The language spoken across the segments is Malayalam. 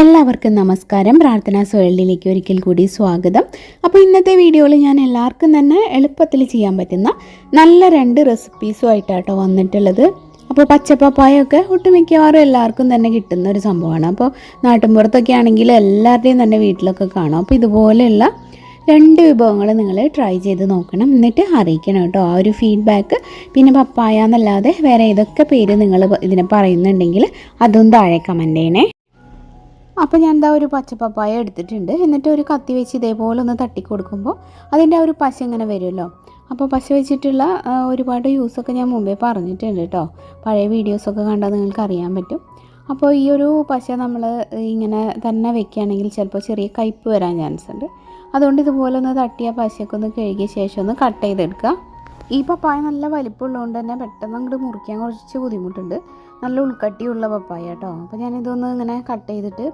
എല്ലാവർക്കും നമസ്കാരം. പ്രാർത്ഥനാ സൊയലിലേക്ക് ഒരിക്കൽ കൂടി സ്വാഗതം. അപ്പോൾ ഇന്നത്തെ വീഡിയോയിൽ ഞാൻ എല്ലാവർക്കും തന്നെ എളുപ്പത്തിൽ ചെയ്യാൻ പറ്റുന്ന നല്ല രണ്ട് റെസിപ്പീസുമായിട്ടാട്ടോ വന്നിട്ടുള്ളത്. അപ്പോൾ പച്ചപ്പപ്പായൊക്കെ ഒട്ടുമിക്കവാറും എല്ലാവർക്കും തന്നെ കിട്ടുന്ന ഒരു സംഭവമാണ്. അപ്പോൾ നാട്ടിൻപുറത്തൊക്കെ ആണെങ്കിൽ എല്ലാവരുടെയും തന്നെ വീട്ടിലൊക്കെ കാണും. അപ്പോൾ ഇതുപോലെയുള്ള രണ്ട് വിഭവങ്ങൾ നിങ്ങൾ ട്രൈ ചെയ്ത് നോക്കണം. എന്നിട്ട് അറിയിക്കണം കേട്ടോ. ആ ഒരു ഫീഡ്ബാക്ക് പിന്നെ പപ്പായ എന്നല്ലാതെ വേറെ ഏതൊക്കെ പേര് നിങ്ങൾ ഇതിനെ പറയുന്നുണ്ടെങ്കിൽ അതും താഴെ കമന്റ് ചെയ്യണേ. അപ്പോൾ ഞാൻ എന്താ ഒരു പച്ചപ്പപ്പായ എടുത്തിട്ടുണ്ട്. എന്നിട്ട് ഒരു കത്തി വെച്ച് ഇതേപോലെ ഒന്ന് തട്ടി കൊടുക്കുമ്പോൾ അതിന്റെ ആ ഒരു പശ ഇങ്ങനെ വരുമല്ലോ. അപ്പോൾ പശ വെച്ചിട്ടുള്ള ഒരുപാട് യൂസൊക്കെ ഞാൻ മുമ്പേ പറഞ്ഞിട്ടുണ്ട് കേട്ടോ പഴയ വീഡിയോസൊക്കെ കണ്ടാൽ നിങ്ങൾക്ക് അറിയാൻ പറ്റും. അപ്പോൾ ഈ ഒരു പശ നമ്മൾ ഇങ്ങനെ തന്നെ വെക്കുകയാണെങ്കിൽ ചിലപ്പോൾ ചെറിയ കയ്പ്പ് വരാൻ ചാൻസ് ഉണ്ട്. അതുകൊണ്ട് ഇതുപോലെ ഒന്ന് തട്ടിയ പശയൊക്കെ ഒന്ന് കഴുകിയ ശേഷം ഒന്ന് കട്ട് ചെയ്തെടുക്കുക. ഈ പപ്പായ നല്ല വലിപ്പമുള്ളതുകൊണ്ട് തന്നെ പെട്ടെന്ന് അങ്ങോട്ട് മുറിക്കാൻ കുറച്ച് ബുദ്ധിമുട്ടുണ്ട്. നല്ല ഉൾക്കട്ടിയുള്ള പപ്പായ കേട്ടോ. അപ്പോൾ ഞാനിതൊന്ന് ഇങ്ങനെ കട്ട് ചെയ്തിട്ട്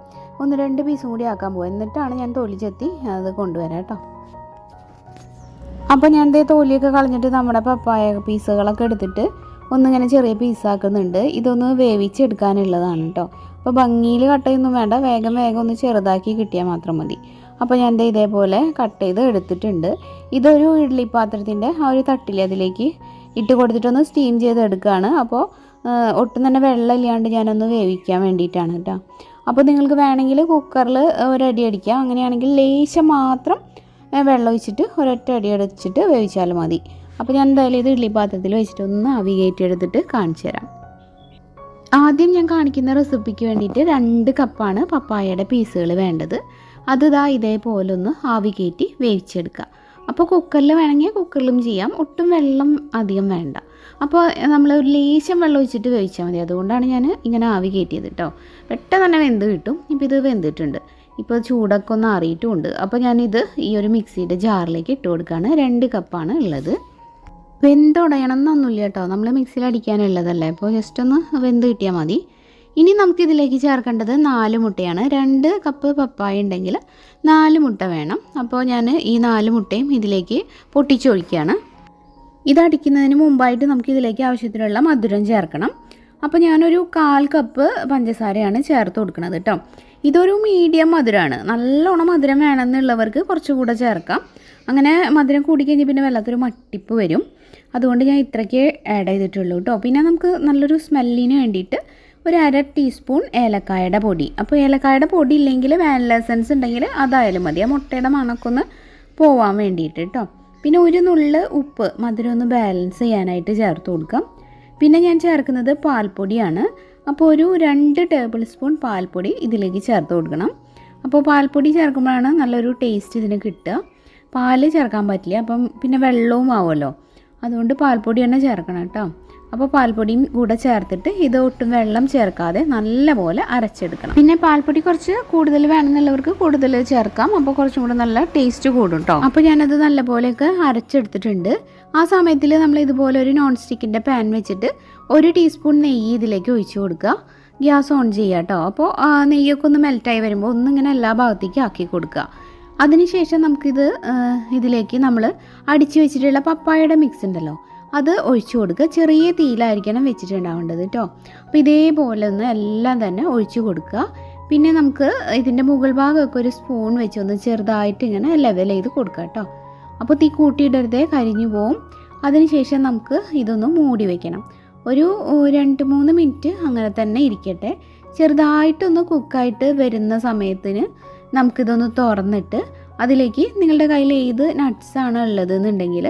ഒന്ന് രണ്ട് പീസും കൂടി ആക്കാൻ പോകും എന്നിട്ടാണ് ഞാൻ തൊലി ചെത്തി അത് കൊണ്ടുവരാം കേട്ടോ. അപ്പോൾ ഞാൻ ഇതേ തോലിയൊക്കെ കളഞ്ഞിട്ട് നമ്മുടെ പപ്പായ പീസുകളൊക്കെ എടുത്തിട്ട് ഒന്നിങ്ങനെ ചെറിയ പീസാക്കുന്നുണ്ട് ഇതൊന്ന് വേവിച്ചെടുക്കാനുള്ളതാണ് കേട്ടോ. അപ്പോൾ ഭംഗിയിൽ കട്ടയൊന്നും വേണ്ട. വേഗം വേഗം ഒന്ന് ചെറുതാക്കി കിട്ടിയാൽ മാത്രം മതി. അപ്പോൾ ഞാൻ ദേ ഇതേപോലെ കട്ട് ചെയ്ത് എടുത്തിട്ടുണ്ട്. ഇതൊരു ഇഡ്ഡലി പാത്രത്തിന്റെ ആ ഒരു തട്ടിൽ അതിലേക്ക് ഇട്ട് കൊടുത്തിട്ടൊന്ന് സ്റ്റീം ചെയ്ത് എടുക്കുകയാണ് അപ്പോൾ ഒട്ടും തന്നെ വെള്ളം ഇല്ലാണ്ട് ഞാനൊന്ന് വേവിക്കാൻ വേണ്ടിയിട്ടാണ് കേട്ടോ. അപ്പോൾ നിങ്ങൾക്ക് വേണമെങ്കിൽ കുക്കറിൽ ഒരടി അടിക്കാം. അങ്ങനെയാണെങ്കിൽ ലേശം മാത്രം വെള്ളം ഒഴിച്ചിട്ട് ഒരൊറ്റ അടി അടിച്ചിട്ട് വേവിച്ചാൽ മതി. അപ്പോൾ ഞാൻ എന്തായാലും ഇത് ഇഡ്ഡലി പാത്രത്തിൽ വെച്ചിട്ട് ഒന്ന് അവി എടുത്തിട്ട് കാണിച്ചു തരാം. ആദ്യം ഞാൻ കാണിക്കുന്ന റെസിപ്പിക്ക് വേണ്ടിയിട്ട് രണ്ട് കപ്പാണ് പപ്പായയുടെ പീസുകൾ വേണ്ടത്. അത് ഇതാ ഇതേപോലെ ഒന്ന് ആവി കയറ്റി വേവിച്ചെടുക്കുക. അപ്പോൾ കുക്കറിൽ വേണമെങ്കിൽ കുക്കറിലും ചെയ്യാം. ഒട്ടും വെള്ളം അധികം വേണ്ട. അപ്പോൾ നമ്മൾ ഒരു ലേശം വെള്ളം ഒഴിച്ചിട്ട് വേവിച്ചാൽ മതി. അതുകൊണ്ടാണ് ഞാൻ ഇങ്ങനെ ആവി കയറ്റിയത് കേട്ടോ. പെട്ടെന്ന് തന്നെ വെന്ത് കിട്ടും. ഇപ്പോൾ ഇത് വെന്തിട്ടുണ്ട്. ഇപ്പോൾ ചൂടൊക്കെ ഒന്ന് അറിയിട്ടുമുണ്ട് അപ്പോൾ ഞാനിത് ഈ ഒരു മിക്സിയുടെ ജാറിലേക്ക് ഇട്ട് കൊടുക്കുകയാണ്. രണ്ട് കപ്പാണ് ഉള്ളത്. വെന്തുടയണം എന്നൊന്നുമില്ല കേട്ടോ. നമ്മൾ മിക്സിയിൽ അടിക്കാനുള്ളതല്ലേ. അപ്പോൾ ജസ്റ്റ് ഒന്ന് വെന്ത് കിട്ടിയാൽ മതി. ഇനി നമുക്കിതിലേക്ക് ചേർക്കേണ്ടത് നാല് മുട്ടയാണ്. രണ്ട് കപ്പ് പപ്പായ ഉണ്ടെങ്കിൽ നാല് മുട്ട വേണം. അപ്പോൾ ഞാൻ ഈ നാല് മുട്ടയും ഇതിലേക്ക് പൊട്ടിച്ചൊഴിക്കുകയാണ്. ഇതടിക്കുന്നതിന് മുമ്പായിട്ട് നമുക്ക് ഇതിലേക്ക് ആവശ്യത്തിനുള്ള മധുരം ചേർക്കണം. അപ്പോൾ ഞാനൊരു കാൽ കപ്പ് പഞ്ചസാരയാണ് ചേർത്ത് കൊടുക്കുന്നത് കേട്ടോ. ഇതൊരു മീഡിയം മധുരമാണ്. നല്ലോണം മധുരം വേണമെന്നുള്ളവർക്ക് കുറച്ചുകൂടെ ചേർക്കാം. അങ്ങനെ മധുരം കൂടിക്കഴിഞ്ഞ് പിന്നെ വല്ലാത്തൊരു മട്ടിപ്പ് വരും. അതുകൊണ്ട് ഞാൻ ഇത്രയ്ക്ക് ആഡ് ചെയ്തിട്ടുള്ളൂ കേട്ടോ. പിന്നെ നമുക്ക് നല്ലൊരു സ്മെല്ലിന് വേണ്ടിയിട്ട് ഒരു അര ടീസ്പൂൺ ഏലക്കായുടെ പൊടി. അപ്പോൾ ഏലക്കായുടെ പൊടി ഇല്ലെങ്കിൽ വാനില എസൻസ് ഉണ്ടെങ്കിൽ അതായാലും മതി. ആ മുട്ടയുടെ മണക്കൊന്ന് പോവാൻ വേണ്ടിയിട്ട് കേട്ടോ പിന്നെ ഒരു നുള്ള് ഉപ്പ് മധുരം ഒന്ന് ബാലൻസ് ചെയ്യാനായിട്ട് ചേർത്ത് കൊടുക്കാം. പിന്നെ ഞാൻ ചേർക്കുന്നത് പാൽപ്പൊടിയാണ്. അപ്പോൾ ഒരു രണ്ട് ടേബിൾ സ്പൂൺ പാൽപ്പൊടി ഇതിലേക്ക് ചേർത്ത് കൊടുക്കണം. അപ്പോൾ പാൽപ്പൊടി ചേർക്കുമ്പോഴാണ് നല്ലൊരു ടേസ്റ്റ് ഇതിന് കിട്ടുക. പാൽ ചേർക്കാൻ പറ്റില്ല. അപ്പം പിന്നെ വെള്ളവും ആവുമല്ലോ. അതുകൊണ്ട് പാൽപ്പൊടി തന്നെ ചേർക്കണം കേട്ടോ അപ്പോൾ പാൽപ്പൊടിയും കൂടെ ചേർത്തിട്ട് ഇത് ഒട്ടും വെള്ളം ചേർക്കാതെ നല്ലപോലെ അരച്ചെടുക്കണം. പിന്നെ പാൽപ്പൊടി കുറച്ച് കൂടുതൽ വേണമെന്നുള്ളവർക്ക് കൂടുതൽ ചേർക്കാം. അപ്പോൾ കുറച്ചും കൂടെ നല്ല ടേസ്റ്റ് കൂടും കേട്ടോ അപ്പോൾ ഞാനത് നല്ലപോലെയൊക്കെ അരച്ചെടുത്തിട്ടുണ്ട്. ആ സമയത്തിൽ നമ്മൾ ഇതുപോലെ ഒരു നോൺ സ്റ്റിക്കിന്റെ പാൻ വെച്ചിട്ട് ഒരു ടീസ്പൂൺ നെയ്യ് ഇതിലേക്ക് ഒഴിച്ചു കൊടുക്കുക. ഗ്യാസ് ഓൺ ചെയ്യുക കേട്ടോ അപ്പോൾ നെയ്യൊക്കെ ഒന്ന് മെൽറ്റായി വരുമ്പോൾ ഒന്നിങ്ങനെ എല്ലാ ഭാഗത്തേക്കും ആക്കി കൊടുക്കുക. അതിനുശേഷം നമുക്കിത് ഇതിലേക്ക് നമ്മൾ അടിച്ചു വെച്ചിട്ടുള്ള പപ്പായയുടെ മിക്സ് ഉണ്ടല്ലോ. അത് ഒഴിച്ചു കൊടുക്കുക. ചെറിയ തീയിലായിരിക്കണം വെച്ചിട്ടുണ്ടാവേണ്ടത് കേട്ടോ അപ്പോൾ ഇതേപോലെ ഒന്ന് എല്ലാം തന്നെ ഒഴിച്ചു കൊടുക്കുക. പിന്നെ നമുക്ക് ഇതിന്റെ മുകൾ ഭാഗമൊക്കെ ഒരു സ്പൂൺ വെച്ച് ഒന്ന് ചെറുതായിട്ട് ഇങ്ങനെ ലെവൽ ചെയ്ത് കൊടുക്കുക കേട്ടോ അപ്പോൾ തീ കൂട്ടിയിടരുതേ കരിഞ്ഞു പോവും. അതിനുശേഷം നമുക്ക് ഇതൊന്ന് മൂടി വെക്കണം. ഒരു രണ്ട് മൂന്ന് മിനിറ്റ് അങ്ങനെ തന്നെ ഇരിക്കട്ടെ. ചെറുതായിട്ടൊന്ന് കുക്കായിട്ട് വരുന്ന സമയത്തിന് നമുക്കിതൊന്ന് തുറന്നിട്ട് അതിലേക്ക് നിങ്ങളുടെ കയ്യിൽ ഏത് നട്ട്സാണ് ഉള്ളത് എന്നുണ്ടെങ്കിൽ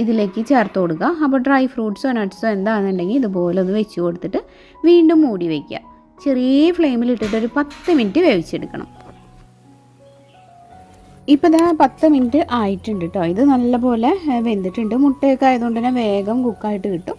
ഇതിലേക്ക് ചേർത്ത് കൊടുക്കുക. അപ്പോൾ ഡ്രൈ ഫ്രൂട്ട്സോ നട്ട്സോ എന്താണെന്നുണ്ടെങ്കിൽ ഇതുപോലെ ഒന്ന് വെച്ച് കൊടുത്തിട്ട് വീണ്ടും മൂടി വയ്ക്കുക ചെറിയ ഫ്ലെയിമിൽ ഇട്ടിട്ട് ഒരു പത്ത് മിനിറ്റ് വേവിച്ചെടുക്കണം. ഇപ്പോൾ ഇതാ പത്ത് മിനിറ്റ് ആയിട്ടുണ്ട് കേട്ടോ. ഇത് നല്ലപോലെ വെന്തിട്ടുണ്ട്. മുട്ടയൊക്കെ ആയതുകൊണ്ട് തന്നെ വേഗം കുക്കായിട്ട് കിട്ടും.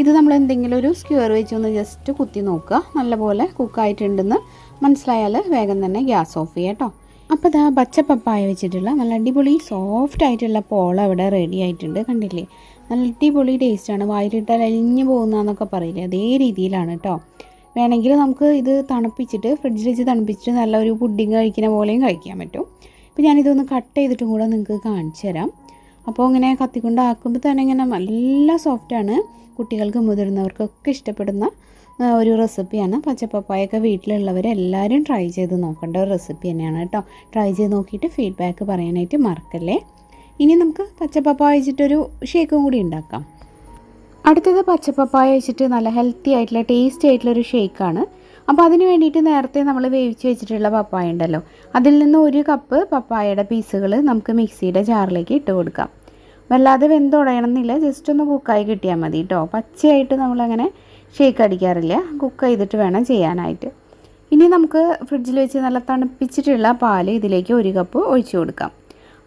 ഇത് നമ്മൾ എന്തെങ്കിലും ഒരു സ്ക്യൂർ വെച്ച് ഒന്ന് ജസ്റ്റ് കുത്തി നോക്കുക. നല്ലപോലെ കുക്കായിട്ടുണ്ടെന്ന് മനസ്സിലായാൽ വേഗം തന്നെ ഗ്യാസ് ഓഫ് ചെയ്യാം കേട്ടോ. അപ്പോൾ ഇതാ പച്ച പപ്പായ വെച്ചിട്ടുള്ള നല്ല അടിപൊളി സോഫ്റ്റ് ആയിട്ടുള്ള പോള അവിടെ റെഡി ആയിട്ടുണ്ട്. കണ്ടില്ലേ? നല്ല അടിപൊളി ടേസ്റ്റാണ് വായിലിട്ടാൽ അലിഞ്ഞു പോകുന്നതെന്നൊക്കെ പറയില്ലേ? അതേ രീതിയിലാണ് കേട്ടോ വേണമെങ്കിൽ നമുക്ക് ഇത് തണുപ്പിച്ചിട്ട് ഫ്രിഡ്ജിൽ വെച്ച് തണുപ്പിച്ചിട്ട് നല്ല ഒരു പുഡിങ് കഴിക്കുന്ന പോലെയും കഴിക്കാൻ പറ്റും. ഇപ്പോൾ ഞാനിതൊന്ന് കട്ട് ചെയ്തിട്ടും കൂടെ നിങ്ങൾക്ക് കാണിച്ചു തരാം. അപ്പോൾ ഇങ്ങനെ കത്തിക്കൊണ്ട് ആക്കുമ്പോൾ തന്നെ ഇങ്ങനെ നല്ല സോഫ്റ്റാണ് കുട്ടികൾക്ക് മുതിർന്നവർക്കൊക്കെ ഇഷ്ടപ്പെടുന്ന ഒരു റെസിപ്പിയാണ്. പച്ചപ്പപ്പായൊക്കെ വീട്ടിലുള്ളവരെല്ലാവരും ട്രൈ ചെയ്ത് നോക്കേണ്ട ഒരു റെസിപ്പി തന്നെയാണ് കേട്ടോ. ട്രൈ ചെയ്ത് നോക്കിയിട്ട് ഫീഡ്ബാക്ക് പറയാനായിട്ട് മറക്കല്ലേ. ഇനി നമുക്ക് പച്ചപ്പപ്പായ വെച്ചിട്ടൊരു ഷേക്കും കൂടി ഉണ്ടാക്കാം. അടുത്തത് പച്ചപ്പപ്പായ വെച്ചിട്ട് നല്ല ഹെൽത്തി ആയിട്ടുള്ള ടേസ്റ്റി ആയിട്ടുള്ള ഒരു ഷേക്കാണ് അപ്പോൾ അതിന് വേണ്ടിയിട്ട് നേരത്തെ നമ്മൾ വേവിച്ച് വെച്ചിട്ടുള്ള പപ്പായ ഉണ്ടല്ലോ. അതിൽ നിന്ന് ഒരു കപ്പ് പപ്പായയുടെ പീസുകൾ നമുക്ക് മിക്സിയുടെ ജാറിലേക്ക് ഇട്ട് കൊടുക്കാം. വല്ലാതെ വെന്തുടയണമെന്നില്ല ജസ്റ്റ് ഒന്ന് കുക്കായി കിട്ടിയാൽ മതി കേട്ടോ. പച്ചയായിട്ട് നമ്മളങ്ങനെ ഷേക്ക് അടിക്കാറില്ല. കുക്ക് ചെയ്തിട്ട് വേണം ചെയ്യാനായിട്ട്. ഇനി നമുക്ക് ഫ്രിഡ്ജിൽ വെച്ച് നല്ല തണുപ്പിച്ചിട്ടുള്ള പാൽ ഇതിലേക്ക് ഒരു കപ്പ് ഒഴിച്ചു കൊടുക്കാം.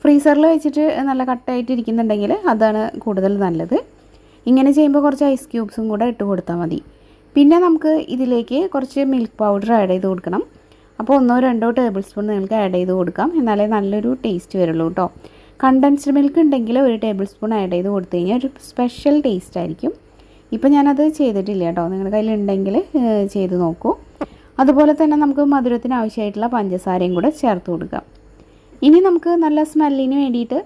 ഫ്രീസറിൽ വെച്ചിട്ട് നല്ല കട്ടായിട്ട് ഇരിക്കുന്നുണ്ടെങ്കിൽ അതാണ് കൂടുതൽ നല്ലത്. ഇങ്ങനെ ചെയ്യുമ്പോൾ കുറച്ച് ഐസ് ക്യൂബ്സും കൂടെ ഇട്ട് കൊടുത്താൽ മതി. പിന്നെ നമുക്ക് ഇതിലേക്ക് കുറച്ച് മിൽക്ക് പൗഡർ ആഡ് ചെയ്ത് കൊടുക്കണം. അപ്പോൾ ഒന്നോ രണ്ടോ ടേബിൾ സ്പൂൺ നിങ്ങൾക്ക് ആഡ് ചെയ്ത് കൊടുക്കാം. എന്നാലേ നല്ലൊരു ടേസ്റ്റ് വരുള്ളൂ കേട്ടോ. കണ്ടൻസ്ഡ് മിൽക്ക് ഉണ്ടെങ്കിൽ ഒരു ടേബിൾ സ്പൂൺ ആഡ് ചെയ്ത് കൊടുത്തു കഴിഞ്ഞാൽ ഒരു സ്പെഷ്യൽ ടേസ്റ്റ് ആയിരിക്കും. ഇപ്പം ഞാനത് ചെയ്തിട്ടില്ല കേട്ടോ. നിങ്ങളുടെ കയ്യിലുണ്ടെങ്കിൽ ചെയ്ത് നോക്കൂ. അതുപോലെ തന്നെ നമുക്ക് മധുരത്തിന് ആവശ്യമായിട്ടുള്ള പഞ്ചസാരയും കൂടെ ചേർത്ത് കൊടുക്കാം. ഇനി നമുക്ക് നല്ല സ്മെല്ലിന് വേണ്ടിയിട്ട്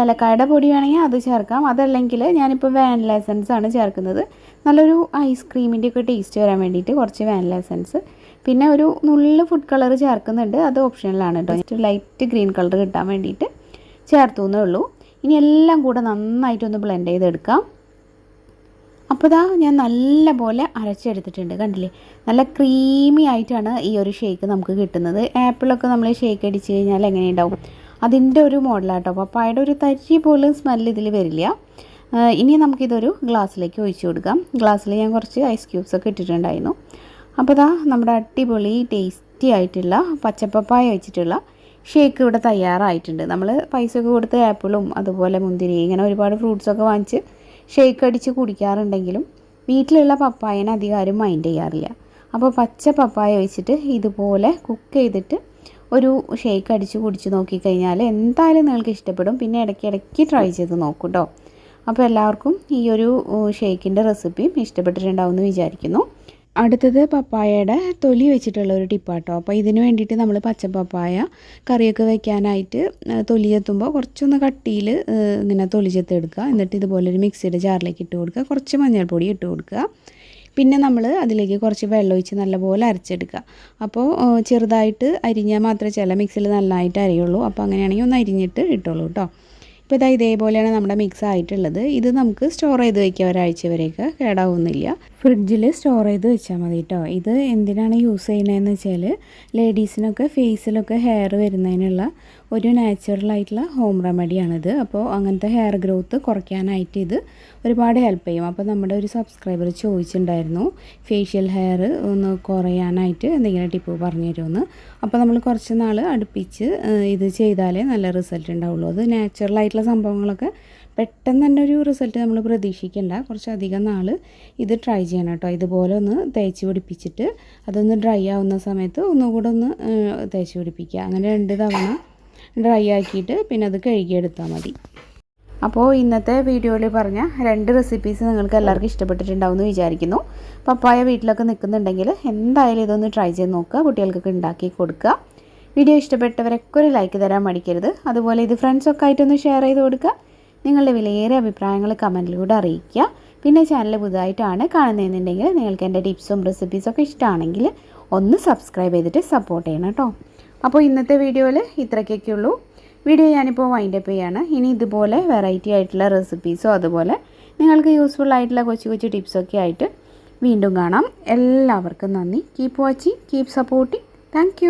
ഏലക്കായുടെ പൊടി വേണമെങ്കിൽ അത് ചേർക്കാം. അതല്ലെങ്കിൽ ഞാനിപ്പോൾ വാനില എസൻസ് ആണ് ചേർക്കുന്നത്. നല്ലൊരു ഐസ്ക്രീമിന്റെ ഒക്കെ ടേസ്റ്റ് വരാൻ വേണ്ടിയിട്ട് കുറച്ച് വാനില എസൻസ്. പിന്നെ ഒരു നുള്ളു ഫുഡ് കളർ ചേർക്കുന്നുണ്ട്. അത് ഓപ്ഷനിലാണ് കേട്ടോ. ജസ്റ്റ് ലൈറ്റ് ഗ്രീൻ കളർ കിട്ടാൻ വേണ്ടിയിട്ട് ചേർത്തു എന്നേ ഉള്ളൂ. ഇനി എല്ലാം കൂടെ നന്നായിട്ടൊന്ന് ബ്ലെൻഡ് ചെയ്തെടുക്കാം. അപ്പോൾ ഇതാ ഞാൻ നല്ല പോലെ അരച്ചെടുത്തിട്ടുണ്ട് കണ്ടില്ലേ? നല്ല ക്രീമി ആയിട്ടാണ് ഈ ഒരു ഷേക്ക് നമുക്ക് കിട്ടുന്നത്. ആപ്പിളൊക്കെ നമ്മൾ ഷേക്ക് അടിച്ച് കഴിഞ്ഞാൽ എങ്ങനെയുണ്ടാവും? അതിന്റെ ഒരു മോഡലാട്ടോ പപ്പായുടെ ഒരു തരി പോലും സ്മെല്ല് ഇതിൽ വരില്ല. ഇനി നമുക്കിതൊരു ഗ്ലാസ്സിലേക്ക് ഒഴിച്ചു കൊടുക്കാം. ഗ്ലാസ്സിൽ ഞാൻ കുറച്ച് ഐസ് ക്യൂബ്സ് ഒക്കെ ഇട്ടിട്ടുണ്ടായിരുന്നു. അപ്പോൾ ഇതാ നമ്മുടെ അടിപൊളി ടേസ്റ്റി ആയിട്ടുള്ള പച്ചപ്പപ്പായ വെച്ചിട്ടുള്ള ഷേക്ക് ഇവിടെ തയ്യാറായിട്ടുണ്ട്. നമ്മൾ പൈസ ഒക്കെ കൊടുത്ത് ആപ്പിളും അതുപോലെ മുന്തിരി ഇങ്ങനെ ഒരുപാട് ഫ്രൂട്ട്സൊക്കെ വാങ്ങിച്ച് ഷേക്ക് അടിച്ച് കുടിക്കാറുണ്ടെങ്കിലും വീട്ടിലുള്ള പപ്പായനെ അധികം ആരും മൈൻഡ് ചെയ്യാറില്ല. അപ്പോൾ പച്ച പപ്പായ വെച്ചിട്ട് ഇതുപോലെ കുക്ക് ചെയ്തിട്ട് ഒരു ഷേക്ക് അടിച്ച് കുടിച്ച് നോക്കിക്കഴിഞ്ഞാൽ എന്തായാലും നിങ്ങൾക്ക് ഇഷ്ടപ്പെടും. പിന്നെ ഇടയ്ക്ക് ഇടയ്ക്ക് ട്രൈ ചെയ്ത് നോക്കൂ കേട്ടോ അപ്പോൾ എല്ലാവർക്കും ഈ ഒരു ഷേക്കിന്റെ റെസിപ്പിയും ഇഷ്ടപ്പെട്ടിട്ടുണ്ടാവും എന്ന് വിചാരിക്കുന്നു. അടുത്തത് പപ്പായയുടെ തൊലി വെച്ചിട്ടുള്ള ഒരു ടിപ്പാട്ടോ. അപ്പോൾ ഇതിന് വേണ്ടിയിട്ട് നമ്മൾ പച്ച പപ്പായ കറിയൊക്കെ വെക്കാനായിട്ട് തൊലി ചെത്തുമ്പോൾ കുറച്ചൊന്ന് കട്ടിയിൽ ഇങ്ങനെ തൊലി ചെത്തെടുക്കുക. എന്നിട്ട് ഇതുപോലെ ഒരു മിക്സിയുടെ ജാറിലേക്ക് ഇട്ട് കൊടുക്കുക. കുറച്ച് മഞ്ഞൾപ്പൊടി ഇട്ട് കൊടുക്കുക. പിന്നെ നമ്മൾ അതിലേക്ക് കുറച്ച് വെള്ളം ഒഴിച്ച് നല്ലപോലെ അരച്ചെടുക്കുക. അപ്പോൾ ചെറുതായിട്ട് അരിഞ്ഞാൽ മാത്രമേ ചില മിക്സിയിൽ നല്ലതായിട്ട് അരിയുള്ളൂ. അപ്പോൾ അങ്ങനെയാണെങ്കിൽ ഒന്ന് അരിഞ്ഞിട്ട് ഇട്ടോളൂ കേട്ടോ ഇപ്പോൾ ഇതാ ഇതേപോലെയാണ് നമ്മുടെ മിക്സ് ആയിട്ടുള്ളത്. ഇത് നമുക്ക് സ്റ്റോർ ചെയ്ത് വയ്ക്കുക ഒരാഴ്ച വരെയൊക്കെ കേടാവുന്നില്ല. ഫ്രിഡ്ജിൽ സ്റ്റോർ ചെയ്ത് വെച്ചാൽ മതി കേട്ടോ ഇത് എന്തിനാണ് യൂസ് ചെയ്യുന്നതെന്ന് വെച്ചാൽ ലേഡീസിനൊക്കെ ഫേസിലൊക്കെ ഹെയർ വരുന്നതിനുള്ള ഒരു നാച്ചുറൽ ആയിട്ടുള്ള ഹോം റെമഡിയാണിത് അപ്പോൾ അങ്ങനത്തെ ഹെയർ ഗ്രോത്ത് കുറയ്ക്കാനായിട്ട് ഇത് ഒരുപാട് ഹെൽപ്പ് ചെയ്യും. അപ്പോൾ നമ്മുടെ ഒരു സബ്സ്ക്രൈബർ ചോദിച്ചിട്ടുണ്ടായിരുന്നു ഫേഷ്യൽ ഹെയർ ഒന്ന് കുറയാനായിട്ട് എന്തെങ്കിലും ടിപ്പ് പറഞ്ഞു തരുമെന്ന് അപ്പോൾ നമ്മൾ കുറച്ച് നാൾ അടുപ്പിച്ച് ഇത് ചെയ്താലേ നല്ല റിസൾട്ട് ഉണ്ടാവുള്ളൂ. അത് നാച്ചുറൽ ആയിട്ടുള്ള സംഭവങ്ങളൊക്കെ പെട്ടെന്ന് തന്നെ ഒരു റിസൾട്ട് നമ്മൾ പ്രതീക്ഷിക്കേണ്ട കുറച്ചധികം നാൾ ഇത് ട്രൈ ചെയ്യണം കേട്ടോ. ഇതുപോലെ ഒന്ന് തേച്ച് പിടിപ്പിച്ചിട്ട് അതൊന്ന് ഡ്രൈ ആവുന്ന സമയത്ത് ഒന്നുകൂടെ ഒന്ന് തേച്ച് പിടിപ്പിക്കുക. അങ്ങനെ രണ്ട് തവണ ഡ്രൈ ആക്കിയിട്ട് പിന്നെ അത് കഴുകിയെടുത്താൽ മതി. അപ്പോൾ ഇന്നത്തെ വീഡിയോയിൽ പറഞ്ഞ രണ്ട് റെസിപ്പീസ് നിങ്ങൾക്ക് എല്ലാവർക്കും ഇഷ്ടപ്പെട്ടിട്ടുണ്ടാവും എന്ന് വിചാരിക്കുന്നു. പപ്പായ വീട്ടിലൊക്കെ നിൽക്കുന്നുണ്ടെങ്കിൽ എന്തായാലും ഇതൊന്ന് ട്രൈ ചെയ്ത് നോക്കുക. കുട്ടികൾക്കൊക്കെ ഉണ്ടാക്കി കൊടുക്കുക. വീഡിയോ ഇഷ്ടപ്പെട്ടവരൊക്കെ ഒരു ലൈക്ക് തരാൻ മടിക്കരുത്. അതുപോലെ ഇത് ഫ്രണ്ട്സൊക്കെ ആയിട്ടൊന്ന് ഷെയർ ചെയ്ത് കൊടുക്കുക. നിങ്ങളുടെ വിലയേറെ അഭിപ്രായങ്ങൾ കമന്റിലൂടെ അറിയിക്കുക. പിന്നെ ചാനൽ പുതുതായിട്ടാണ് കാണുന്നതെന്നുണ്ടെങ്കിൽ നിങ്ങൾക്ക് എന്റെ ടിപ്സും റെസിപ്പീസൊക്കെ ഇഷ്ടമാണെങ്കിൽ ഒന്ന് സബ്സ്ക്രൈബ് ചെയ്തിട്ട് സപ്പോർട്ട് ചെയ്യണം കേട്ടോ. അപ്പോൾ ഇന്നത്തെ വീഡിയോയിൽ ഇത്രയ്ക്കൊക്കെ ഉള്ളൂ. വീഡിയോ ഞാനിപ്പോൾ വൈൻഡപ്പ് ചെയ്യാണ്. ഇനി ഇതുപോലെ വെറൈറ്റി ആയിട്ടുള്ള റെസിപ്പീസോ അതുപോലെ നിങ്ങൾക്ക് യൂസ്ഫുൾ ആയിട്ടുള്ള കൊച്ചു കൊച്ചു ടിപ്സൊക്കെ ആയിട്ട് വീണ്ടും കാണാം. എല്ലാവർക്കും നന്ദി. Keep watching keep supporting thank